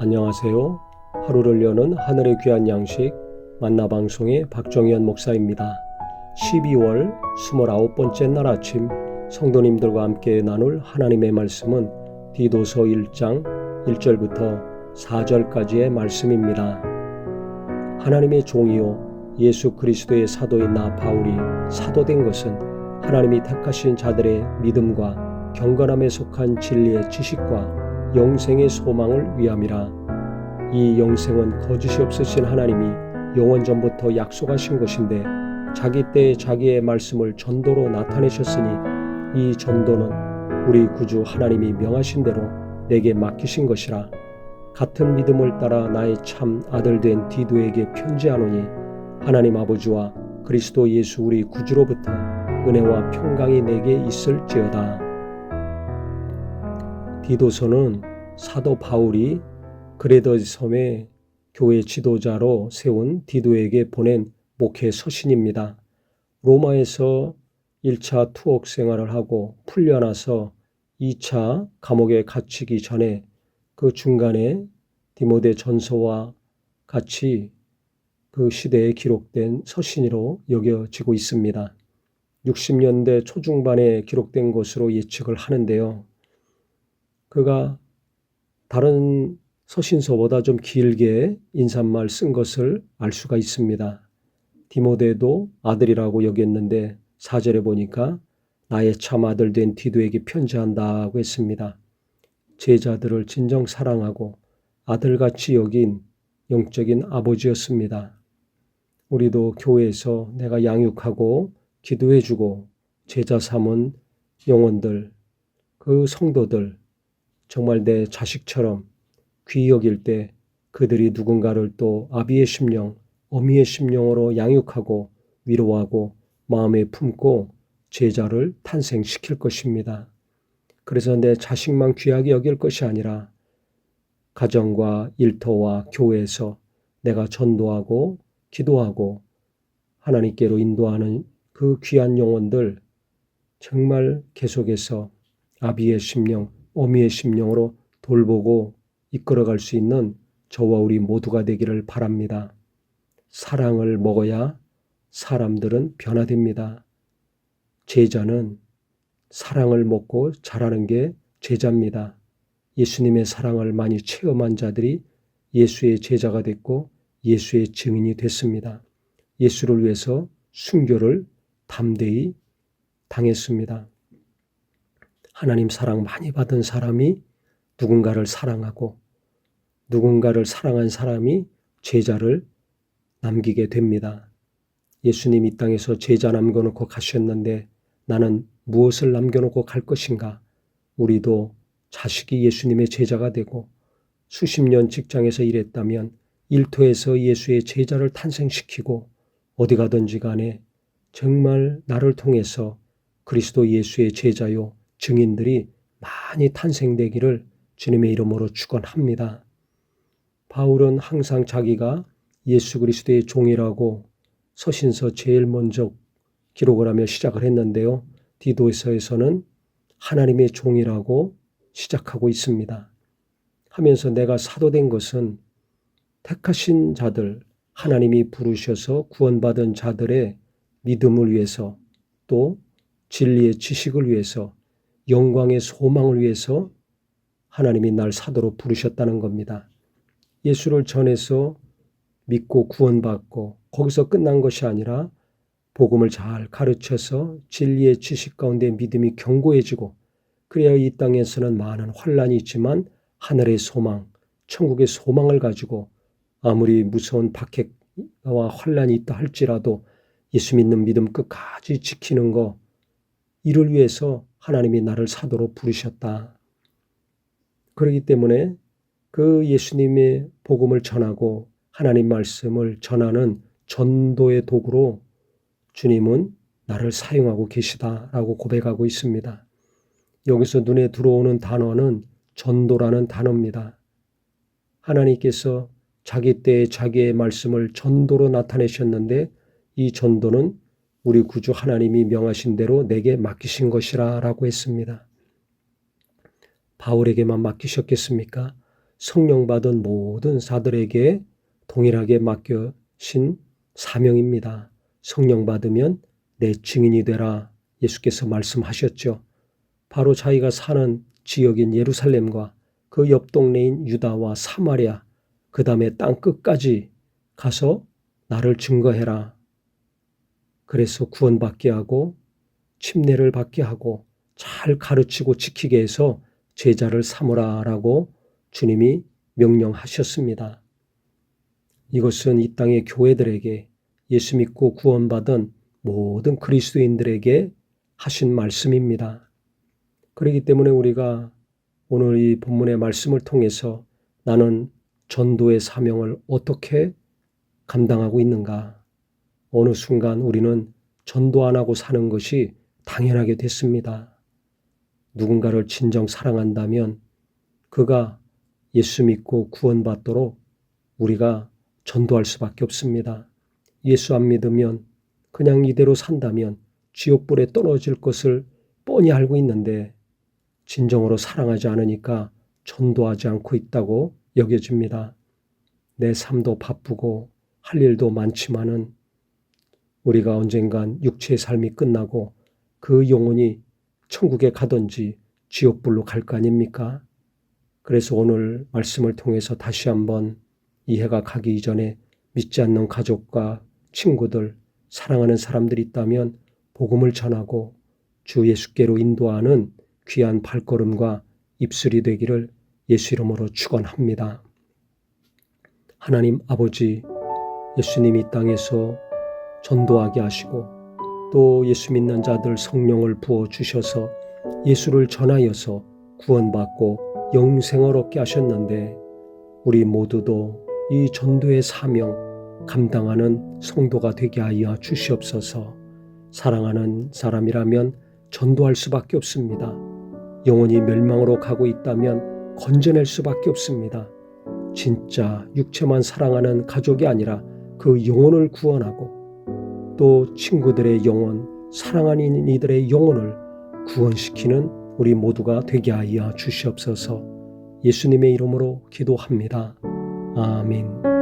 안녕하세요. 하루를 여는 하늘의 귀한 양식 만나 방송의 박정현 목사입니다. 12월 29번째 날 아침 성도님들과 함께 나눌 하나님의 말씀은 디도서 1장 1절부터 4절까지의 말씀입니다. 하나님의 종이요 예수 그리스도의 사도인 나 바울이 사도된 것은 하나님이 택하신 자들의 믿음과 경건함에 속한 진리의 지식과 영생의 소망을 위함이라. 이 영생은 거짓이 없으신 하나님이 영원 전부터 약속하신 것인데 자기 때에 자기의 말씀을 전도로 나타내셨으니 이 전도는 우리 구주 하나님이 명하신 대로 내게 맡기신 것이라. 같은 믿음을 따라 나의 참 아들 된 디도에게 편지하노니 하나님 아버지와 그리스도 예수 우리 구주로부터 은혜와 평강이 내게 있을지어다. 디도서는 사도 바울이 그레더 섬의 교회 지도자로 세운 디도에게 보낸 목회 서신입니다. 로마에서 1차 투옥 생활을 하고 풀려나서 2차 감옥에 갇히기 전에 그 중간에 디모데 전서와 같이 그 시대에 기록된 서신으로 여겨지고 있습니다. 60년대 초중반에 기록된 것으로 예측을 하는데요. 그가 다른 서신서보다 좀 길게 인사말 쓴 것을 알 수가 있습니다. 디모데도 아들이라고 여겼는데 사절에 보니까 나의 참 아들 된 디도에게 편지한다고 했습니다. 제자들을 진정 사랑하고 아들같이 여긴 영적인 아버지였습니다. 우리도 교회에서 내가 양육하고 기도해주고 제자 삼은 영혼들, 그 성도들, 정말 내 자식처럼 귀히 여길 때 그들이 누군가를 또 아비의 심령, 어미의 심령으로 양육하고 위로하고 마음에 품고 제자를 탄생시킬 것입니다. 그래서 내 자식만 귀하게 여길 것이 아니라 가정과 일터와 교회에서 내가 전도하고 기도하고 하나님께로 인도하는 그 귀한 영혼들 정말 계속해서 아비의 심령, 어미의 심령으로 돌보고 이끌어갈 수 있는 저와 우리 모두가 되기를 바랍니다. 사랑을 먹어야 사람들은 변화됩니다. 제자는 사랑을 먹고 자라는 게 제자입니다. 예수님의 사랑을 많이 체험한 자들이 예수의 제자가 됐고 예수의 증인이 됐습니다. 예수를 위해서 순교를 담대히 당했습니다. 하나님 사랑 많이 받은 사람이 누군가를 사랑하고 누군가를 사랑한 사람이 제자를 남기게 됩니다. 예수님 이 땅에서 제자 남겨놓고 가셨는데 나는 무엇을 남겨놓고 갈 것인가? 우리도 자식이 예수님의 제자가 되고 수십 년 직장에서 일했다면 일터에서 예수의 제자를 탄생시키고 어디 가든지 간에 정말 나를 통해서 그리스도 예수의 제자요 증인들이 많이 탄생되기를 주님의 이름으로 축원합니다. 바울은 항상 자기가 예수 그리스도의 종이라고 서신서 제일 먼저 기록을 하며 시작을 했는데요. 디도서에서는 하나님의 종이라고 시작하고 있습니다. 하면서 내가 사도된 것은 택하신 자들, 하나님이 부르셔서 구원받은 자들의 믿음을 위해서 또 진리의 지식을 위해서 영광의 소망을 위해서 하나님이 날 사도로 부르셨다는 겁니다. 예수를 전해서 믿고 구원받고 거기서 끝난 것이 아니라 복음을 잘 가르쳐서 진리의 지식 가운데 믿음이 견고해지고 그래야 이 땅에서는 많은 환란이 있지만 하늘의 소망, 천국의 소망을 가지고 아무리 무서운 박해와 환란이 있다 할지라도 예수 믿는 믿음 끝까지 지키는 거 이를 위해서 하나님이 나를 사도로 부르셨다. 그렇기 때문에 그 예수님의 복음을 전하고 하나님 말씀을 전하는 전도의 도구로 주님은 나를 사용하고 계시다라고 고백하고 있습니다. 여기서 눈에 들어오는 단어는 전도라는 단어입니다. 하나님께서 자기 때에 자기의 말씀을 전도로 나타내셨는데 이 전도는 우리 구주 하나님이 명하신 대로 내게 맡기신 것이라 라고 했습니다. 바울에게만 맡기셨겠습니까? 성령 받은 모든 사들에게 동일하게 맡겨신 사명입니다. 성령 받으면 내 증인이 되라 예수께서 말씀하셨죠. 바로 자기가 사는 지역인 예루살렘과 그 옆 동네인 유다와 사마리아, 그 다음에 땅 끝까지 가서 나를 증거해라. 그래서 구원받게 하고 침례를 받게 하고 잘 가르치고 지키게 해서 제자를 삼으라라고 주님이 명령하셨습니다. 이것은 이 땅의 교회들에게 예수 믿고 구원받은 모든 그리스도인들에게 하신 말씀입니다. 그렇기 때문에 우리가 오늘 이 본문의 말씀을 통해서 나는 전도의 사명을 어떻게 감당하고 있는가? 어느 순간 우리는 전도 안 하고 사는 것이 당연하게 됐습니다. 누군가를 진정 사랑한다면 그가 예수 믿고 구원받도록 우리가 전도할 수밖에 없습니다. 예수 안 믿으면 그냥 이대로 산다면 지옥불에 떨어질 것을 뻔히 알고 있는데 진정으로 사랑하지 않으니까 전도하지 않고 있다고 여겨집니다. 내 삶도 바쁘고 할 일도 많지만은 우리가 언젠간 육체의 삶이 끝나고 그 영혼이 천국에 가든지 지옥불로 갈 거 아닙니까? 그래서 오늘 말씀을 통해서 다시 한번 이해가 가기 이전에 믿지 않는 가족과 친구들, 사랑하는 사람들이 있다면 복음을 전하고 주 예수께로 인도하는 귀한 발걸음과 입술이 되기를 예수 이름으로 축원합니다. 하나님 아버지 예수님이 이 땅에서 전도하게 하시고 또 예수 믿는 자들 성령을 부어 주셔서 예수를 전하여서 구원받고 영생을 얻게 하셨는데 우리 모두도 이 전도의 사명 감당하는 성도가 되게 하여 주시옵소서. 사랑하는 사람이라면 전도할 수밖에 없습니다. 영혼이 멸망으로 가고 있다면 건져낼 수밖에 없습니다. 진짜 육체만 사랑하는 가족이 아니라 그 영혼을 구원하고 또 친구들의 영혼, 사랑하는 이들의 영혼을 구원시키는 우리 모두가 되게 하여 주시옵소서 예수님의 이름으로 기도합니다. 아멘.